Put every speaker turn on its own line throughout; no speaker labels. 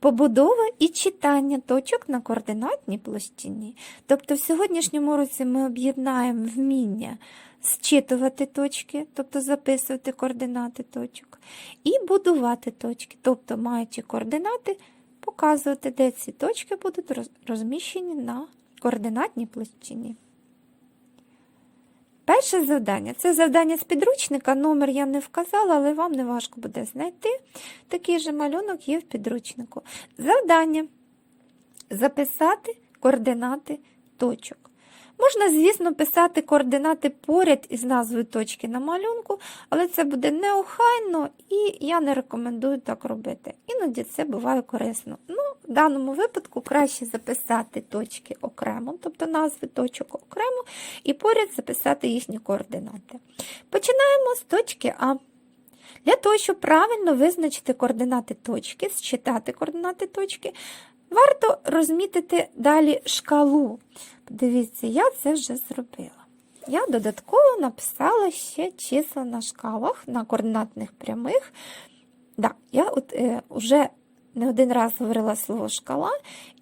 побудова і читання точок на координатній площині. Тобто в сьогоднішньому році ми об'єднаємо вміння зчитувати точки, тобто записувати координати точок, і будувати точки, тобто маючи координати, показувати, де ці точки будуть розміщені на координатній площині. Перше завдання це завдання з підручника. Номер я не вказала, але вам не важко буде знайти. Такий же малюнок є в підручнику. Завдання записати координати точок. Можна, звісно, писати координати поряд із назвою точки на малюнку, але це буде неохайно і я не рекомендую так робити. Іноді це буває корисно. Ну, в даному випадку краще записати точки окремо, тобто назви точок окремо, і поряд записати їхні координати. Починаємо з точки А. Для того, щоб правильно визначити координати точки, считати координати точки, варто розмітити далі шкалу. Подивіться, я це вже зробила. Я додатково написала ще числа на шкалах, на координатних прямих. Да, я от, е, вже не один раз говорила слово шкала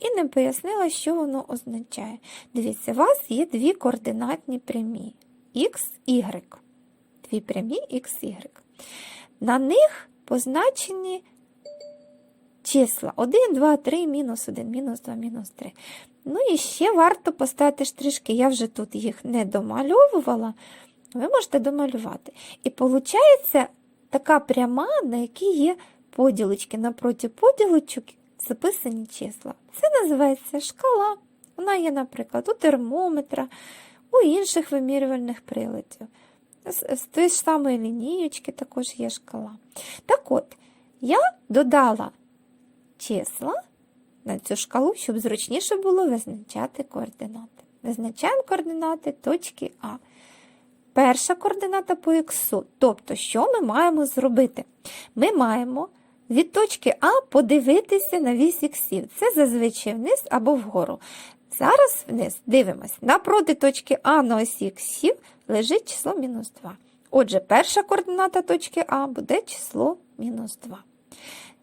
і не пояснила, що воно означає. Дивіться, у вас є дві координатні прямі X, Y. Дві прямі X, Y. На них позначені числа 1, 2, 3, мінус 1, мінус 2, мінус 3. Ну і ще варто поставити штришки. Я вже тут їх не домальовувала, ви можете домалювати. І виходить така пряма, на якій є поділочки. Напроти поділочок записані числа. Це називається шкала. Вона є, наприклад, у термометра, у інших вимірювальних приладів. З, тої ж самої лінієчки також є шкала. Так от, я додала числа на цю шкалу, щоб зручніше було визначати координати. Визначаємо координати точки А. Перша координата по х. Тобто, що ми маємо зробити? Ми маємо від точки А подивитися на вісь іксів. Це зазвичай вниз або вгору. Зараз вниз дивимось. Напроти точки А на осі іксів лежить число мінус 2. Отже, перша координата точки А буде число мінус 2.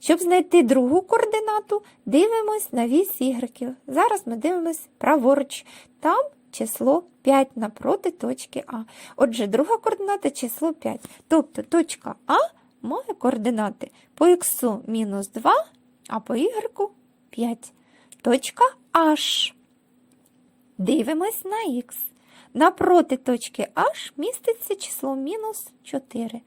Щоб знайти другу координату, дивимось на вісь ігреків. Зараз ми дивимось праворуч. Там число 5 напроти точки А. Отже, друга координата число 5. Тобто точка А має координати по х мінус 2, а по y 5. Точка H. Дивимось на х. Напроти точки H міститься число мінус 4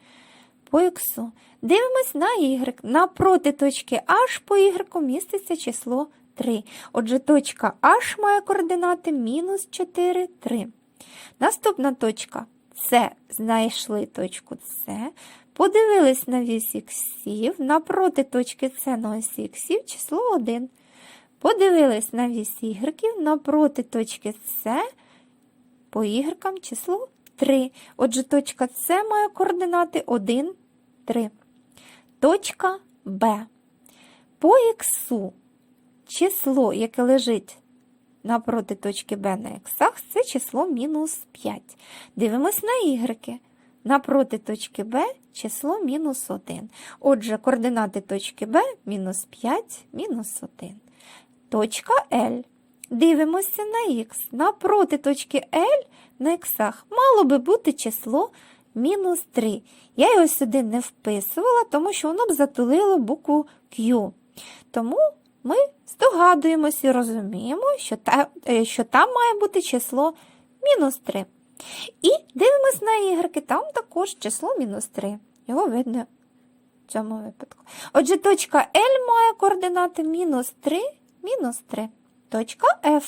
по. Дивимось на y. Напроти точки H по y міститься число 3. Отже, точка H має координати мінус 4, 3. Наступна точка С. Знайшли точку С. Подивились на вісь іксів. Напроти точки С на осі іксів число 1. Подивились на вісь ігреків. Напроти точки С по ігрекам число 3. Отже, точка С має координати 1, 3. Точка Б. По іксу число, яке лежить напроти точки Б на іксах, це число мінус 5. Дивимось на ігреки. Напроти точки Б число мінус 1. Отже, координати точки Б мінус 5, мінус 1. Точка Л. Дивимося на х. Напроти точки L на іксах мало би бути число мінус 3. Я його сюди не вписувала, тому що воно б затулило букву Q. Тому ми здогадуємося і розуміємо, що, та, е, що там має бути число мінус 3. І дивимось на ігрки, там також число мінус 3. Його видно в цьому випадку. Отже, точка L має координати мінус 3, мінус 3. Точка F.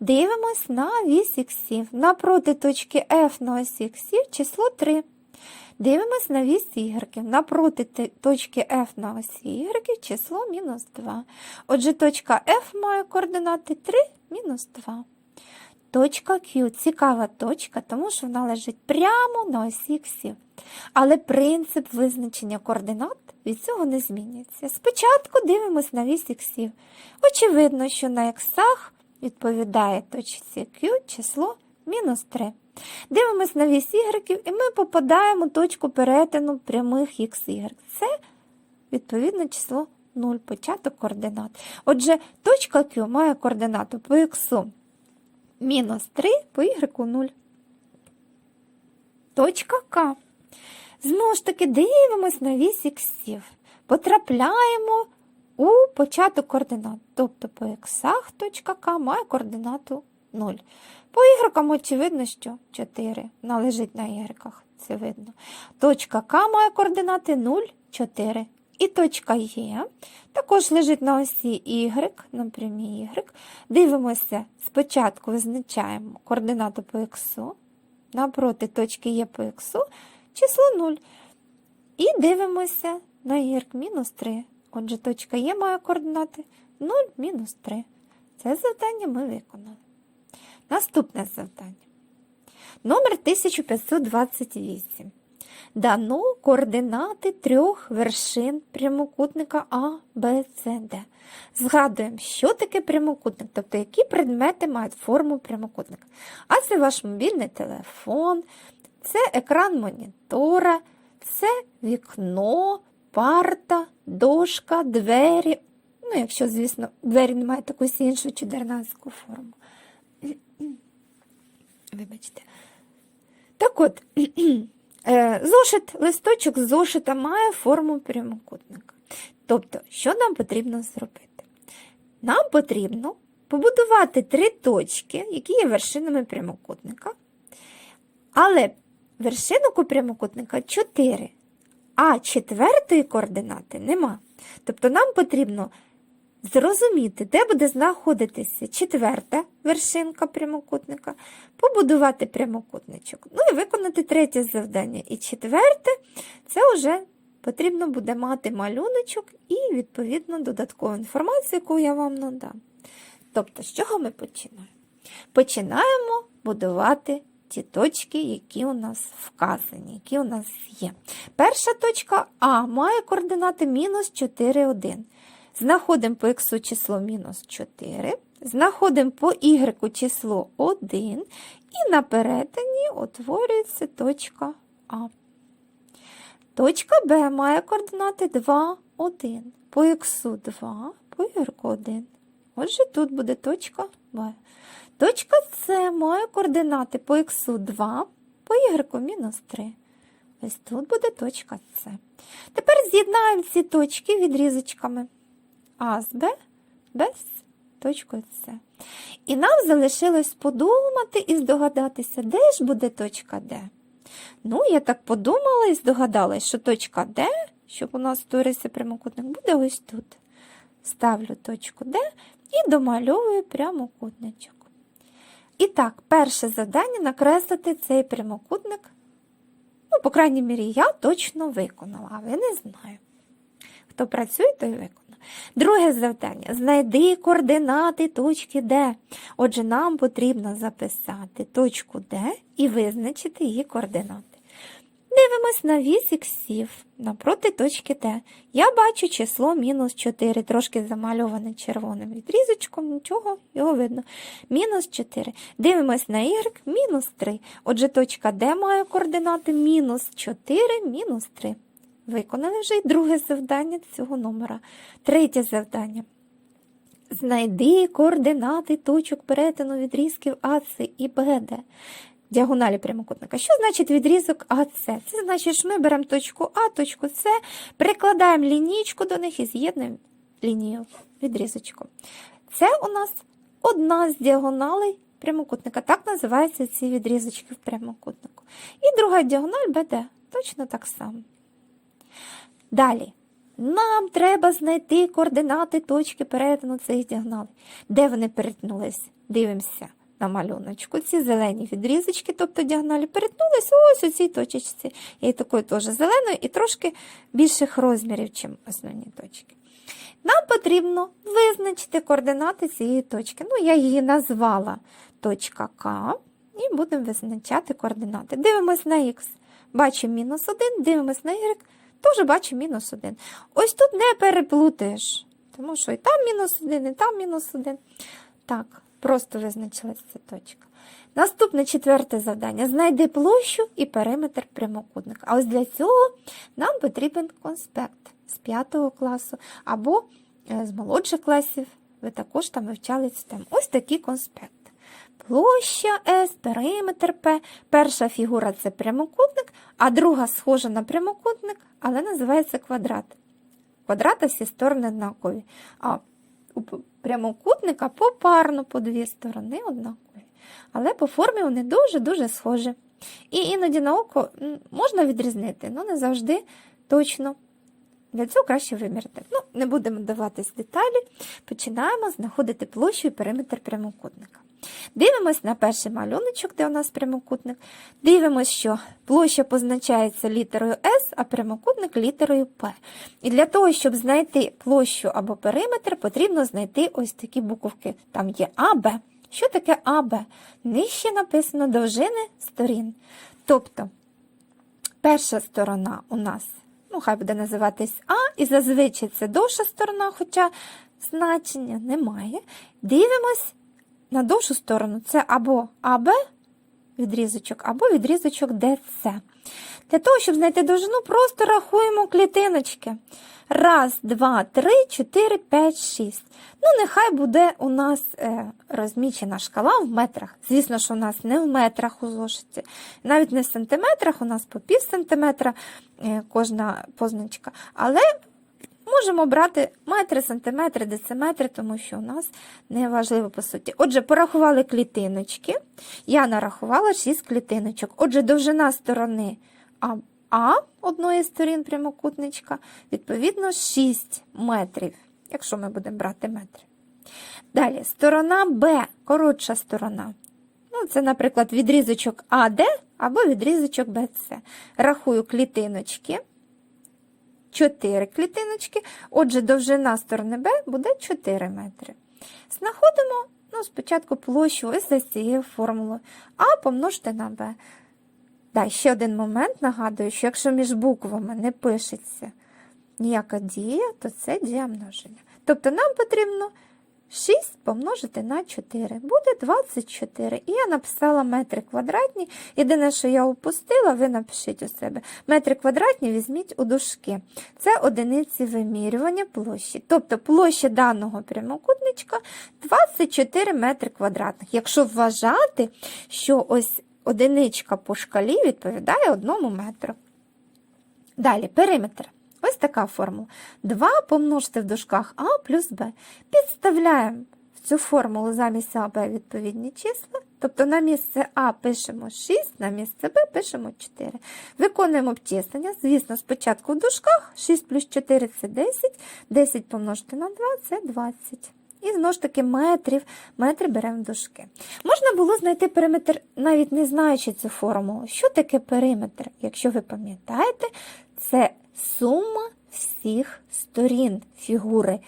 Дивимось на вісь іксів. Напроти точки F на осі іксів число 3. Дивимось на вісь ігреків. Напроти точки F на осі ігреків число мінус 2. Отже, точка F має координати 3, мінус 2. Точка Q цікава точка, тому що вона лежить прямо на осі іксів. Але принцип визначення координат від цього не змінюється. Спочатку дивимось на вісь іксів. Очевидно, що на іксах відповідає точці Q число мінус 3. Дивимось на вісь ігреків, і ми попадаємо в точку перетину прямих х, y. Це відповідно число 0, початок координат. Отже, точка Q має координату по х мінус 3, по y 0. Точка К. Знову ж таки, дивимось на вісь іксів. Потрапляємо у початок координат. Тобто по К має координату 0. По ігрокам очевидно, що 4 належить на ігреках, це видно. Точка К має координати 0, 4. І точка Є також лежить на осі Y, на прямій Y. Дивимося, спочатку визначаємо координату по X, напроти точки Є по X, число 0. І дивимося на Y мінус 3. Отже, точка Є має координати 0 мінус 3. Це завдання ми виконали. Наступне завдання. Номер 1528. Дано координати трьох вершин прямокутника А, Б, С, Д. Згадуємо, що таке прямокутник, тобто які предмети мають форму прямокутника. А це ваш мобільний телефон, це екран монітора, це вікно, парта, дошка, двері. Ну, якщо, звісно, двері не мають якусь іншу чудернацьку форму. Вибачте. Так от, е, зошит, листочок зошита має форму прямокутника. Тобто, що нам потрібно зробити? Нам потрібно побудувати три точки, які є вершинами прямокутника. Але вершинок у прямокутника 4, а четвертої координати нема. Тобто нам потрібно зрозуміти, де буде знаходитися четверта вершинка прямокутника, побудувати прямокутничок. Ну і виконати третє завдання. І четверте це вже потрібно буде мати малюночок і, відповідно, додаткову інформацію, яку я вам надам. Тобто, з чого ми починаємо? Починаємо будувати ті точки, які у нас вказані, які у нас є. Перша точка А має координати мінус 4, 1. Знаходимо по х число мінус 4, знаходимо по y число 1, і на перетині утворюється точка А. Точка Б має координати 2, 1. По х 2, по y 1. Отже, тут буде точка Б. Точка С має координати по х 2, по y мінус 3. Ось тут буде точка С. Тепер з'єднаємо ці точки відрізочками. А з Б, Б з точкою С. І нам залишилось подумати і здогадатися, де ж буде точка Д. Ну, я так подумала і здогадалась, що точка Д, щоб у нас створився прямокутник, буде ось тут. Ставлю точку Д і домальовую прямокутничок. І так, перше завдання накреслити цей прямокутник. Ну, по крайній мірі, я точно виконала, а ви не знаю. Хто працює, той виконає. Друге завдання. Знайди координати точки Д. Отже, нам потрібно записати точку Д і визначити її координати. Дивимось на вісь іксів напроти точки Д. Я бачу число мінус 4, трошки замальоване червоним відрізочком, нічого, його видно. Мінус 4. Дивимось на y, мінус 3. Отже, точка Д має координати мінус 4, мінус 3. Виконали вже й друге завдання цього номера. Третє завдання. Знайди координати точок перетину відрізків АС і БД. Діагоналі прямокутника. Що значить відрізок АС? Це значить, що ми беремо точку А, точку С, прикладаємо лінійку до них і з'єднуємо лінію відрізочку. Це у нас одна з діагоналей прямокутника. Так називаються ці відрізочки в прямокутнику. І друга діагональ БД. Точно так само. Далі. Нам треба знайти координати точки перетину цих діагоналей. Де вони перетнулись? Дивимося на малюночку. Ці зелені відрізочки, тобто діагоналі, перетнулись ось у цій точці. І такою теж зеленою і трошки більших розмірів, ніж основні точки. Нам потрібно визначити координати цієї точки. Ну, я її назвала точка К, і будемо визначати координати. Дивимось на х. Бачимо мінус 1, дивимось на y. Теж бачу мінус 1. Ось тут не переплутаєш, тому що і там мінус 1, і там мінус 1. Так, просто визначилася ця точка. Наступне четверте завдання. Знайди площу і периметр прямокутника. А ось для цього нам потрібен конспект. з 5 класу, або е, з молодших класів. Ви також там вивчали цю тему. Ось такий конспект. Площа С, периметр П. Перша фігура це прямокутник, а друга схожа на прямокутник, але називається квадрат. Квадрата всі сторони однакові. А у прямокутника попарно по дві сторони однакові. Але по формі вони дуже-дуже схожі. І іноді на око можна відрізнити, але не завжди точно. Для цього краще вимірити. Ну, не будемо даватись деталі. Починаємо знаходити площу і периметр прямокутника. Дивимось на перший малюночок, де у нас прямокутник. Дивимось, що площа позначається літерою S, а прямокутник літерою P. І для того, щоб знайти площу або периметр, потрібно знайти ось такі буковки. Там є АБ. Що таке АБ? Нижче написано довжини сторін. Тобто, перша сторона у нас, ну, хай буде називатись А, і зазвичай це довша сторона, хоча значення немає. Дивимось на довшу сторону. Це або АБ відрізочок, або відрізочок ДЦ. Для того, щоб знайти довжину, просто рахуємо клітиночки. Раз, два, три, чотири, п'ять, шість. Ну, нехай буде у нас е, розмічена шкала в метрах. Звісно, що у нас не в метрах у зошиті, навіть не в сантиметрах, у нас по пів сантиметра е, кожна позначка. Але можемо брати метри, сантиметри, дециметри, тому що у нас не важливо по суті. Отже, порахували клітиночки. Я нарахувала 6 клітиночок. Отже, довжина сторони А, а одної сторін прямокутничка, відповідно, 6 метрів, якщо ми будемо брати метри. Далі, сторона Б, коротша сторона. Ну, це, наприклад, відрізочок АД або відрізочок БЦ. Рахую клітиночки. 4 клітиночки. Отже, довжина сторони Б буде 4 метри. Знаходимо ну, спочатку площу ось за цією формулою. А помножте на Б. Да, ще один момент нагадую, що якщо між буквами не пишеться ніяка дія, то це дія множення. Тобто нам потрібно 6 помножити на 4. Буде 24. І я написала метри квадратні. Єдине, що я упустила, ви напишіть у себе. Метри квадратні візьміть у дужки. Це одиниці вимірювання площі. Тобто площа даного прямокутничка 24 метри квадратних. Якщо вважати, що ось одиничка по шкалі відповідає одному метру. Далі, периметр. Ось така формула. 2 помножити в дужках А плюс Б. Підставляємо в цю формулу замість А, відповідні числа. Тобто на місце А пишемо 6, на місце Б пишемо 4. Виконуємо обчислення. Звісно, спочатку в дужках 6 плюс 4 це 10, 10 помножити на 2 це 20. І знову ж таки метрів, метри беремо в дужки. Можна було знайти периметр, навіть не знаючи цю формулу. Що таке периметр? Якщо ви пам'ятаєте, це сума всіх сторін фігури.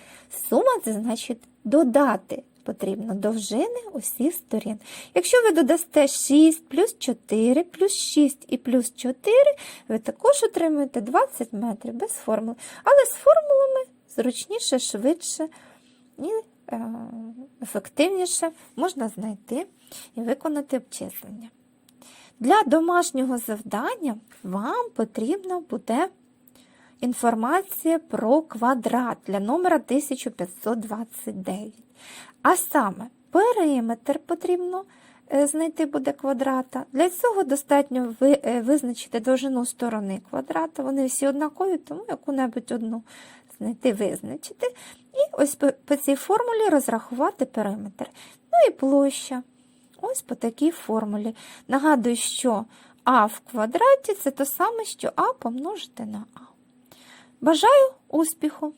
Сума це значить додати потрібно довжини усіх сторін. Якщо ви додасте 6 плюс 4 плюс 6 і плюс 4, ви також отримуєте 20 метрів без формули. Але з формулами зручніше, швидше і е, ефективніше можна знайти і виконати обчислення. Для домашнього завдання вам потрібно буде інформація про квадрат для номера 1529. А саме, периметр потрібно е, знайти буде квадрата. Для цього достатньо е, визначити довжину сторони квадрата. Вони всі однакові, тому яку-небудь одну знайти, визначити. І ось по, цій формулі розрахувати периметр. Ну і площа. Ось по такій формулі. Нагадую, що А в квадраті це те саме, що А помножити на А. Бажаю успіху!